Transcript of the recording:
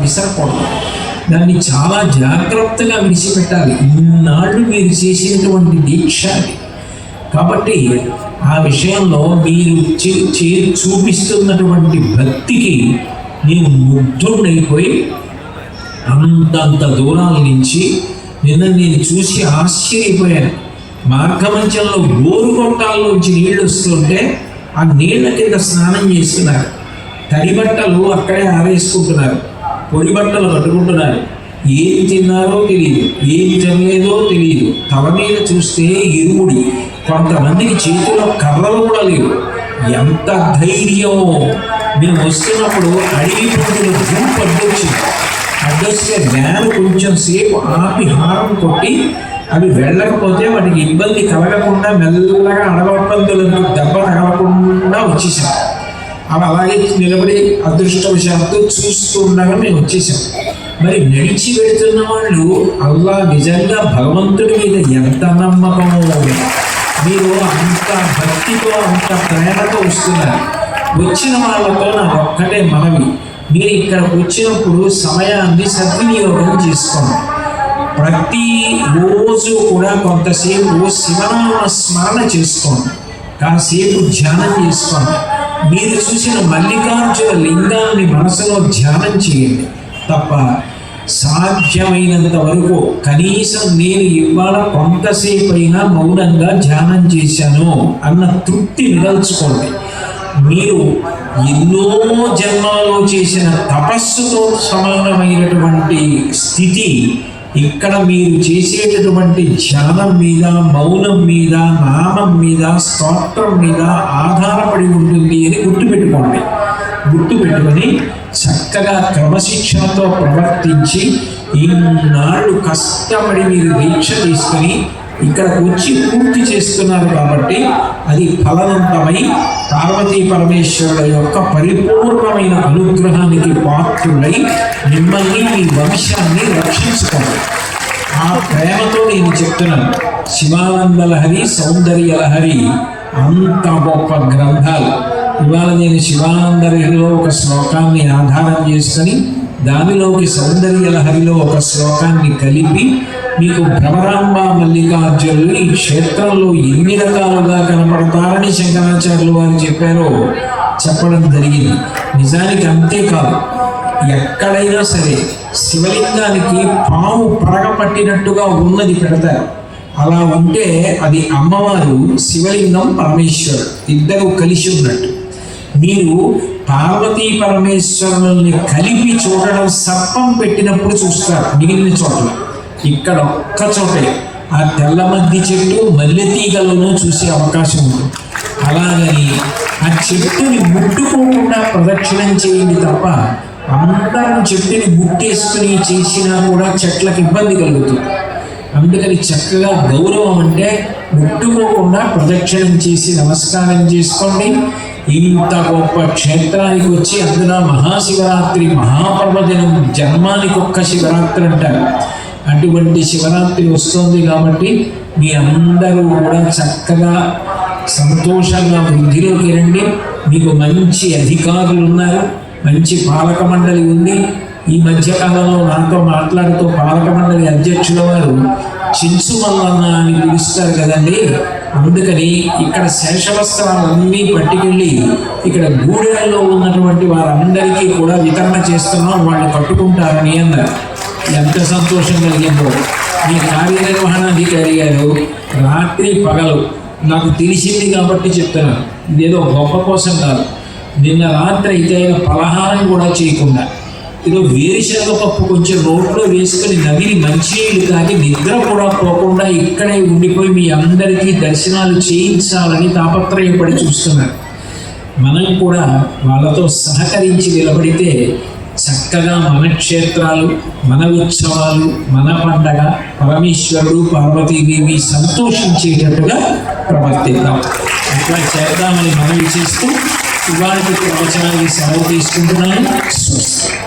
విసరకూడదు. దాన్ని చాలా జాగ్రత్తగా విడిచిపెట్టాలి. ఇన్నాళ్ళు మీరు చేసినటువంటి దీక్ష కాబట్టి ఆ విషయంలో మీరు చే- చే- చూపిస్తున్నటువంటి భక్తికి నేను ముగ్ధుడైపోయి అంతంత దూరాల నుంచి నిన్న నేను చూసి ఆశ్చర్యపోయాను. మార్గమంచంలో గోరు గొట్టాల్లోంచి నీళ్ళు వస్తుంటే ఆ నీళ్ళ కింద స్నానం చేస్తున్నారు. తడి బట్టలు అక్కడే ఆరేసుకుంటున్నారు. పొడి బట్టలు కట్టుకుంటున్నారు ఏం తిన్నారో తెలియదు ఏం తినలేదో తెలియదు. తల మీద చూస్తే ఇరుముడి కొంతమందికి చేతిలో కర్రలు కూడా లేవు. ఎంత ధైర్యం మేము వస్తున్నప్పుడు అడవి పండుగ గుంపు అడ్డొచ్చింది. అడ్డొస్తే వ్యాన్ కొంచెం సేపు ఆపి హారం కొట్టి అవి వెళ్ళకపోతే వాటికి ఇబ్బంది కలగకుండా మెల్లగా అడగొట్టంతులకు దెబ్బ తగలకుండా వచ్చేసాం ఆమె అలాగే నిలబడి అదృష్టవశాత్తు చూస్తుండగా మేము వచ్చేసాం మరి నడిచి వెళుతున్న వాళ్ళు అల్లా నిజంగా భగవంతుడి మీద ఎంత నమ్మకమో? మీరు అంత భక్తితో అంత ప్రేమతో వస్తున్నారు. వచ్చిన వాళ్ళతో నా ఒక్కటే మనవి. మీరు ఇక్కడికి వచ్చినప్పుడు సమయాన్ని సద్వినియోగం చేసుకోండి. ప్రతి రోజు కూడా కొంతసేపు శివనామ స్మరణ చేసుకోండి. కాసేపు ధ్యానం చేసుకోండి. మీరు చూసిన మల్లికార్జున లింగాన్ని మనసులో ధ్యానం చేయండి. తప్ప సాధ్యమైనంత వరకు కనీసం నేను ఇవాళ కొంతసేపు అయినా మౌనంగా ధ్యానం చేశాను అన్న తృప్తి మిగల్చుకోండి మీరు ఎన్నో జన్మాలో చేసిన తపస్సుతో సమానమైనటువంటి స్థితి ఇక్కడ మీరు చేసేటటువంటి ధ్యానం మీద మౌనం మీద నామం మీద స్తోత్రం మీద ఆధారపడి ఉంటుంది అని గుర్తుపెట్టుకోండి. గుర్తుపెట్టుకొని చక్కగా క్రమశిక్షణతో ప్రవర్తించి ఇన్నాళ్ళు కష్టపడి మీరు దీక్ష తీసుకొని ఇక్కడ వచ్చి పూర్తి చేస్తున్నారు కాబట్టి అది ఫలవంతమై పార్వతీ పరమేశ్వరుల యొక్క పరిపూర్ణమైన అనుగ్రహానికి పాత్రులై మిమ్మల్ని మీ వంశాన్ని రక్షించుకోండి ఆ ప్రేమతో నేను చెప్తున్నాను. శివానంద లహరి సౌందర్య లహరి అంత గొప్ప గ్రంథాలు. ఇవాళ నేను శివానంద లహరిలో ఒక శ్లోకాన్ని ఆధారం చేసుకొని దానిలోకి సౌందర్య లహరిలో ఒక శ్లోకాన్ని కలిపి మీకు భ్రమరాంబ మల్లికార్జునులు ఈ క్షేత్రంలో ఎన్ని రకాలుగా కనపడతారని శంకరాచార్యులు వారు చెప్పారో చెప్పడం జరిగింది. నిజానికి అంతేకాదు ఎక్కడైనా సరే శివలింగానికి పాము పడగ పట్టినట్టుగా ఉన్నది పెడతారు. అలా ఉంటే అది అమ్మవారు శివలింగం పరమేశ్వరుడు. ఇద్దరు కలిసి ఉన్నట్టు. మీరు పార్వతీ పరమేశ్వరుల్ని కలిపి చూడడం సర్పం పెట్టినప్పుడు చూస్తారు మిగిలిన చోట్ల. ఇక్కడ ఒక్క చోటే. ఆ తెల్లమద్ది చెట్టు మల్లెతీగలను చూసే అవకాశం ఉంది. అలాగని ఆ చెట్టుని ముట్టుకోకుండా ప్రదక్షిణం చేయండి తప్ప అందరం చెట్టుని ముట్టేసుకుని చేసినా కూడా చెట్లకు ఇబ్బంది కలుగుతుంది. అందుకని చక్కగా గౌరవం అంటే ముట్టుకోకుండా ప్రదక్షిణం చేసి నమస్కారం చేసుకోండి. ఇంత గొప్ప క్షేత్రానికి వచ్చి అందున మహాశివరాత్రి మహాపర్వదినం జన్మానికి ఒక్క శివరాత్రి అంటారు. అటువంటి శివరాత్రి వస్తుంది కాబట్టి మీ అందరూ కూడా చక్కగా సంతోషంగా వృద్ధిలోకి రండి. మీకు మంచి అధికారులు ఉన్నారు మంచి పాలక మండలి ఉంది. ఈ మధ్యకాలంలో మనతో మాట్లాడుతూ పాలక మండలి అధ్యక్షుల వారు చిన్సు మల్లన్న అని పిలుస్తారు కదండి. అందుకని ఇక్కడ శేషవస్త్రాలన్నీ పట్టుకెళ్ళి ఇక్కడ గూడెల్లో ఉన్నటువంటి వారందరికీ కూడా వితరణ చేస్తున్నాం వాళ్ళు పట్టుకుంటారని అన్నారు. ఎంత సంతోషం కలిగిందో. మీ కార్యనిర్వహణాధికారి గారు రాత్రి పగలు నాకు తెలిసింది కాబట్టి చెప్తున్నాను ఇదేదో గొప్ప కోసం కాదు. నిన్న రాత్రి అయితే ఆయన పలహారం కూడా చేయకుండా ఇదో వేరుశనగ పప్పు కొంచెం రోడ్లో వేసుకొని నవిలి మంచినీళ్ళు తాగి నిద్ర కూడా పోకుండా ఇక్కడే ఉండిపోయి మీ అందరికీ దర్శనాలు చేయించాలని తాపత్రయపడి చూస్తున్నారు. మనం కూడా వాళ్ళతో సహకరించి నిలబడితే చక్కగా మన క్షేత్రాలు మన ఉత్సవాలు మన పండగ పరమేశ్వరుడు పార్వతీదేవి సంతోషించేటట్టుగా ప్రవర్తిద్దాం. అట్లా చేద్దామని మనవి చేస్తూ ఇవాళ ప్రవచనాన్ని సెలవు తీసుకుంటున్నాను. స్వస్తి.